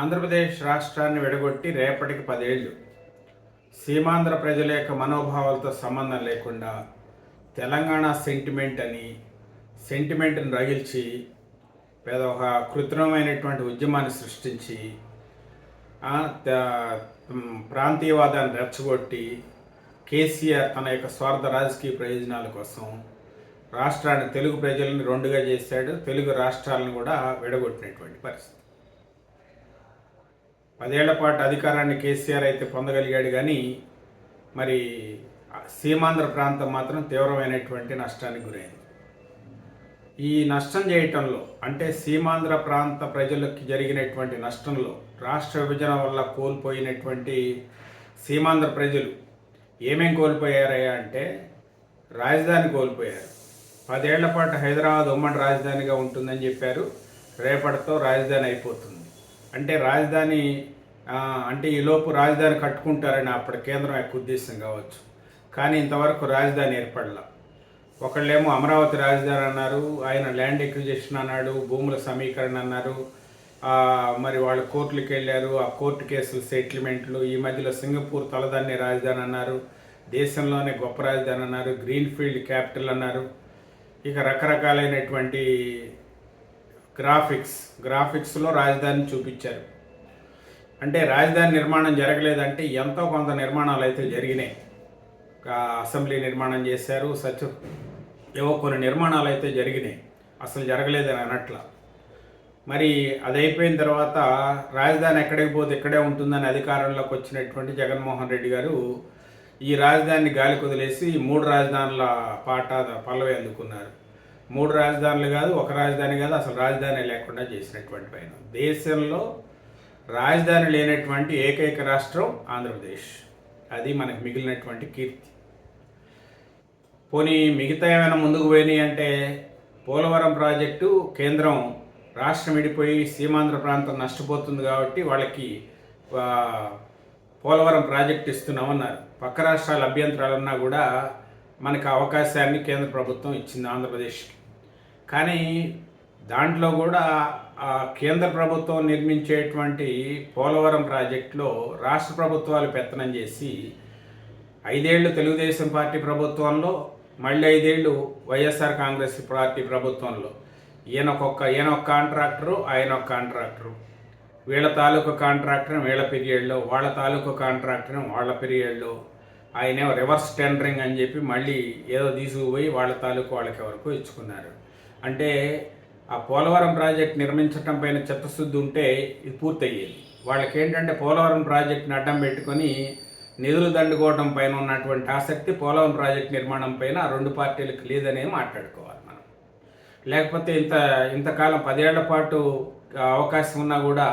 ఆంధ్రప్రదేశ్ రాష్ట్రాన్ని విడగొట్టి రేపటికి పదేళ్ళు. సీమాంధ్ర ప్రజల యొక్క మనోభావాలతో సంబంధం లేకుండా తెలంగాణ సెంటిమెంట్ అని సెంటిమెంట్ని రగిల్చి పేద ఒక కృత్రిమమైనటువంటి ఉద్యమాన్ని సృష్టించి ప్రాంతీయవాదాన్ని రెచ్చగొట్టి కేసీఆర్ తన యొక్క స్వార్థ రాజకీయ ప్రయోజనాల కోసం రాష్ట్రాన్ని తెలుగు ప్రజలను రెండుగా చేశాడు. తెలుగు రాష్ట్రాలను కూడా విడగొట్టినటువంటి పరిస్థితి. పదేళ్ళ పాటు అధికారాన్ని కేసీఆర్ అయితే పొందగలిగాడు కానీ మరి సీమాంధ్ర ప్రాంతం మాత్రం తీవ్రమైనటువంటి నష్టానికి గురైంది. ఈ నష్టం చేయటంలో అంటే సీమాంధ్ర ప్రాంత ప్రజలకు జరిగినటువంటి నష్టంలో రాష్ట్ర విభజన వల్ల కోల్పోయినటువంటి సీమాంధ్ర ప్రజలు ఏమేం కోల్పోయారయ్యా అంటే రాజధాని కోల్పోయారు. పదేళ్ళ పాటు హైదరాబాద్ ఉమ్మడి రాజధానిగా ఉంటుందని చెప్పారు. రేపటితో రాజధాని అయిపోతుంది. అంటే రాజధాని అంటే ఈ లోపు రాజధాని కట్టుకుంటారని అప్పటి కేంద్రం యొక్క ఉద్దేశం కావచ్చు. కానీ ఇంతవరకు రాజధాని ఏర్పడలా. ఒకళ్ళేమో అమరావతి రాజధాని అన్నారు ఆయన ల్యాండ్ ఎక్విజిషన్ అన్నాడు భూముల సమీకరణ అన్నారు మరి వాళ్ళు కోర్టులకు వెళ్ళారు ఆ కోర్టు కేసులు సెటిల్మెంట్లు ఈ మధ్యలో సింగపూర్ తలదాన్ని రాజధాని అన్నారు దేశంలోనే గొప్ప రాజధాని అన్నారు గ్రీన్ ఫీల్డ్ క్యాపిటల్ అన్నారు. ఇక రకరకాలైనటువంటి గ్రాఫిక్స్ గ్రాఫిక్స్లో రాజధాని చూపించారు. అంటే రాజధాని నిర్మాణం జరగలేదంటే ఎంతో కొంత నిర్మాణాలు అయితే జరిగినాయి. అసెంబ్లీ నిర్మాణం చేశారు సచ్ ఏవో కొన్ని నిర్మాణాలు అయితే జరిగినాయి. అసలు జరగలేదని అనట్ల. మరి అది అయిపోయిన తర్వాత రాజధాని ఎక్కడికి పోతే ఇక్కడే ఉంటుందని అధికారంలోకి వచ్చినటువంటి జగన్మోహన్ రెడ్డి గారు ఈ రాజధానిని గాలి కుదిలేసి మూడు రాజధానుల పాట పల్లవి అందుకున్నారు. మూడు రాజధానులు కాదు ఒక రాజధాని కాదు అసలు రాజధాని లేకుండా చేసినటువంటి పైన. దేశంలో రాజధాని లేనటువంటి ఏకైక రాష్ట్రం ఆంధ్రప్రదేశ్. అది మనకు మిగిలినటువంటి కీర్తి. పోనీ మిగతా ఏమైనా ముందుకు పోయినాయి అంటే పోలవరం ప్రాజెక్టు కేంద్రం రాష్ట్రం విడిపోయి సీమాంధ్ర ప్రాంతం నష్టపోతుంది కాబట్టి వాళ్ళకి పోలవరం ప్రాజెక్ట్ ఇస్తున్నామన్నారు. పక్క రాష్ట్రాల అభ్యంతరాలున్నా కూడా మనకు అవకాశాన్ని కేంద్ర ప్రభుత్వం ఇచ్చింది ఆంధ్రప్రదేశ్కి. కానీ దాంట్లో కూడా ఆ కేంద్ర ప్రభుత్వం నిర్మించేటువంటి పోలవరం ప్రాజెక్టులో రాష్ట్ర ప్రభుత్వాలు పెత్తనం చేసి ఐదేళ్ళు తెలుగుదేశం పార్టీ ప్రభుత్వంలో మళ్ళీ ఐదేళ్ళు వైఎస్ఆర్ కాంగ్రెస్ పార్టీ ప్రభుత్వంలో. ఈయన ఒక్కొక్క ఈయన ఒక కాంట్రాక్టరు ఆయన ఒక కాంట్రాక్టరు. వీళ్ళ తాలూకు కాంట్రాక్టర్ వీళ్ళ పీరియడ్లో వాళ్ళ తాలూకు కాంట్రాక్టర్ వాళ్ళ పీరియడ్లో. ఆయన రివర్స్ టెండరింగ్ అని చెప్పి మళ్ళీ ఏదో తీసుకుపోయి వాళ్ళ తాలూకు వాళ్ళకి ఎవరికో ఇచ్చుకున్నారు. అంటే ఆ పోలవరం ప్రాజెక్ట్ నిర్మించటం పైన చిత్తశుద్ధి ఉంటే ఇది పూర్తయ్యేది. వాళ్ళకి ఏంటంటే పోలవరం ప్రాజెక్ట్ని అడ్డం పెట్టుకొని నిధులు దండుకోవడం పైన ఉన్నటువంటి ఆసక్తి పోలవరం ప్రాజెక్ట్ నిర్మాణం పైన ఆ రెండు పార్టీలకు లేదనే మాట్లాడుకోవాలి మనం. లేకపోతే ఇంత ఇంతకాలం పదేళ్ళ పాటు అవకాశం ఉన్నా కూడా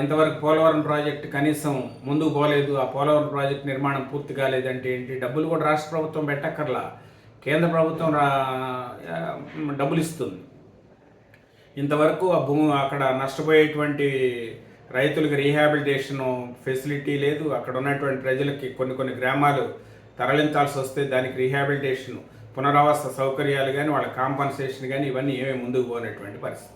ఇంతవరకు పోలవరం ప్రాజెక్ట్ కనీసం ముందుకు పోలేదు ఆ పోలవరం ప్రాజెక్ట్ నిర్మాణం పూర్తి కాలేదంటే ఏంటి? డబ్బులు కూడా రాష్ట్ర ప్రభుత్వం పెట్టక్కర్లా? కేంద్ర ప్రభుత్వం డబ్బులు ఇస్తుంది ఇంతవరకు ఆ భూమి అక్కడ నష్టపోయేటువంటి రైతులకు రీహాబిలిటేషన్ ఫెసిలిటీ లేదు. అక్కడ ఉన్నటువంటి ప్రజలకి కొన్ని కొన్ని గ్రామాలు తరలించాల్సి వస్తే దానికి రీహాబిలిటేషన్ పునరావాస సౌకర్యాలు కానీ వాళ్ళ కాంపన్సేషన్ కానీ ఇవన్నీ ఏమీ ముందుకు పోనటువంటి పరిస్థితి.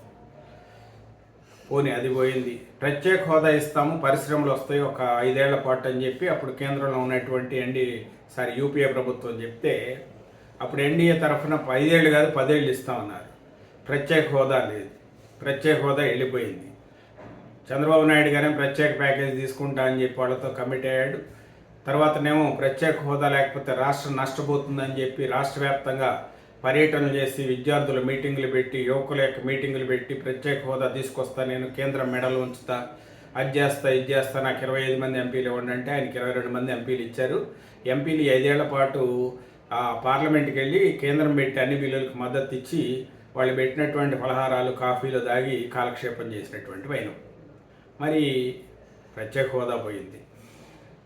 పోనీ అది పోయింది. ప్రత్యేక హోదా ఇస్తాము పరిశ్రమలు వస్తాయి ఒక ఐదేళ్ళ పాటు అని చెప్పి అప్పుడు కేంద్రంలో ఉన్నటువంటి ఎన్డీ సారీ యూపీఏ ప్రభుత్వం చెప్తే అప్పుడు ఎన్డీఏ తరఫున ఐదేళ్ళు కాదు పదేళ్ళు ఇస్తామన్నారు ప్రత్యేక హోదా లేదు. ప్రత్యేక హోదా వెళ్ళిపోయింది. చంద్రబాబు నాయుడు గారే ప్రత్యేక ప్యాకేజ్ తీసుకుంటా అని చెప్పి వాళ్ళతో కమిట్ అయ్యాడు. తర్వాతనేమో ప్రత్యేక హోదా లేకపోతే రాష్ట్రం నష్టపోతుందని చెప్పి రాష్ట్ర వ్యాప్తంగా పర్యటనలు చేసి విద్యార్థుల మీటింగులు పెట్టి యువకుల యొక్క మీటింగులు పెట్టి ప్రత్యేక హోదా తీసుకొస్తా నేను కేంద్రం మెడలు ఉంచుతా అది చేస్తా ఇది చేస్తా నాకు ఇరవై ఐదు మంది ఎంపీలు ఇవ్వండి అంటే ఆయనకి ఇరవై రెండు మంది ఎంపీలు ఇచ్చారు. ఎంపీలు ఐదేళ్ళ పాటు పార్లమెంట్కి వెళ్ళి కేంద్రం పెట్టి అన్ని బిల్లులకు మద్దతు ఇచ్చి వాళ్ళు పెట్టినటువంటి ఫలహారాలు కాఫీలు దాగి కాలక్షేపం చేసినటువంటి వైనం. మరి ప్రత్యేక హోదా పోయింది.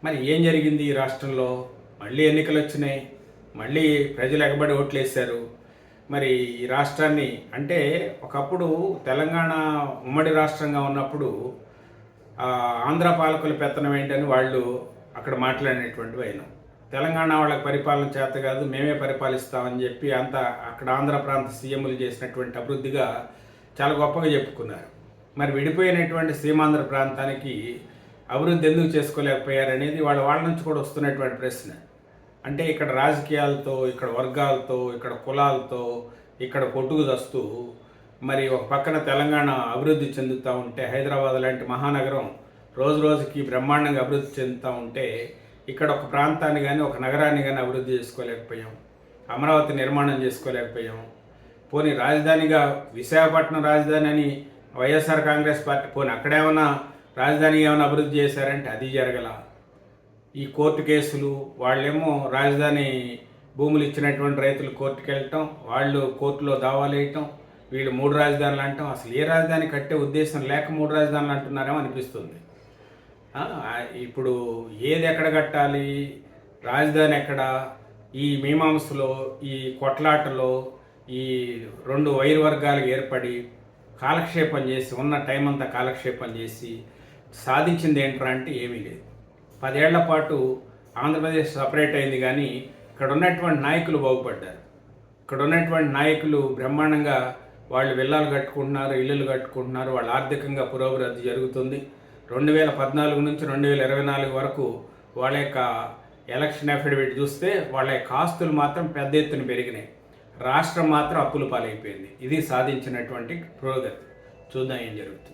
మరి ఏం జరిగింది ఈ రాష్ట్రంలో? మళ్ళీ ఎన్నికలు వచ్చినాయి. మళ్ళీ ప్రజలు ఎగబడి ఓట్లు వేశారు మరి ఈ రాష్ట్రాన్ని అంటే ఒకప్పుడు తెలంగాణ ఉమ్మడి రాష్ట్రంగా ఉన్నప్పుడు ఆంధ్ర పాలకుల పెత్తనం ఏంటని వాళ్ళు అక్కడ మాట్లాడినటువంటి వైనం. తెలంగాణ వాళ్ళకి పరిపాలన చేత కాదు మేమే పరిపాలిస్తామని చెప్పి అంత అక్కడ ఆంధ్ర ప్రాంత సీఎంలు చేసినటువంటి అభివృద్ధిగా చాలా గొప్పగా చెప్పుకున్నారు. మరి విడిపోయినటువంటి సీమాంధ్ర ప్రాంతానికి అభివృద్ధి ఎందుకు చేసుకోలేకపోయారనేది వాళ్ళ వాళ్ళ నుంచి కూడా వస్తున్నటువంటి ప్రశ్న. అంటే ఇక్కడ రాజకీయాలతో ఇక్కడ వర్గాలతో ఇక్కడ కులాలతో ఇక్కడ కొట్టుకు దస్తూ మరి ఒక పక్కన తెలంగాణ అభివృద్ధి చెందుతూ ఉంటే హైదరాబాద్ లాంటి మహానగరం రోజు రోజుకి బ్రహ్మాండంగా అభివృద్ధి చెందుతూ ఉంటే ఇక్కడ ఒక ప్రాంతాన్ని కానీ ఒక నగరాన్ని కానీ అభివృద్ధి చేసుకోలేకపోయాం అమరావతి నిర్మాణం చేసుకోలేకపోయాం పోనీ రాజధానిగా విశాఖపట్నం రాజధాని అని వైఎస్ఆర్ కాంగ్రెస్ పార్టీ పోనీ అక్కడేమన్నా రాజధాని ఏమైనా అభివృద్ధి చేశారంటే అది జరగల. ఈ కోర్టు కేసులు వాళ్ళేమో రాజధాని భూములు ఇచ్చినటువంటి రైతులు కోర్టుకు వెళ్ళటం వాళ్ళు కోర్టులో దావాలు వేయటం వీళ్ళు మూడు రాజధానులు అంటాం. అసలు ఏ రాజధాని కట్టే ఉద్దేశం లేక మూడు రాజధానులు అంటున్నారేమో అనిపిస్తుంది. ఇప్పుడు ఏది ఎక్కడ కట్టాలి? రాజధాని ఎక్కడ? ఈ మీమాంసలో ఈ కొట్లాటలో ఈ రెండు వైర్ వర్గాలు ఏర్పడి కాలక్షేపం చేసి ఉన్న టైం అంతా కాలక్షేపం చేసి సాధించింది ఏంట్రా అంటే ఏమీ లేదు. పదేళ్ళ పాటు ఆంధ్రప్రదేశ్ సపరేట్ అయింది కానీ ఇక్కడ ఉన్నటువంటి నాయకులు బాగుపడ్డారు. ఇక్కడ ఉన్నటువంటి నాయకులు బ్రహ్మాండంగా వాళ్ళు విల్లాలు కట్టుకుంటున్నారు ఇల్లులు కట్టుకుంటున్నారు వాళ్ళు ఆర్థికంగా పురోభివృద్ధి జరుగుతుంది. రెండు వేల పద్నాలుగు నుంచి రెండు వేల ఇరవై నాలుగు వరకు వాళ్ళ యొక్క ఎలక్షన్ అఫిడవిట్ చూస్తే వాళ్ళ యొక్క ఆస్తులు మాత్రం పెద్ద ఎత్తున పెరిగినాయి. రాష్ట్రం మాత్రం అప్పులు పాలైపోయింది. ఇది సాధించినటువంటి పురోగతి. చూద్దాం ఏం జరుగుతుంది.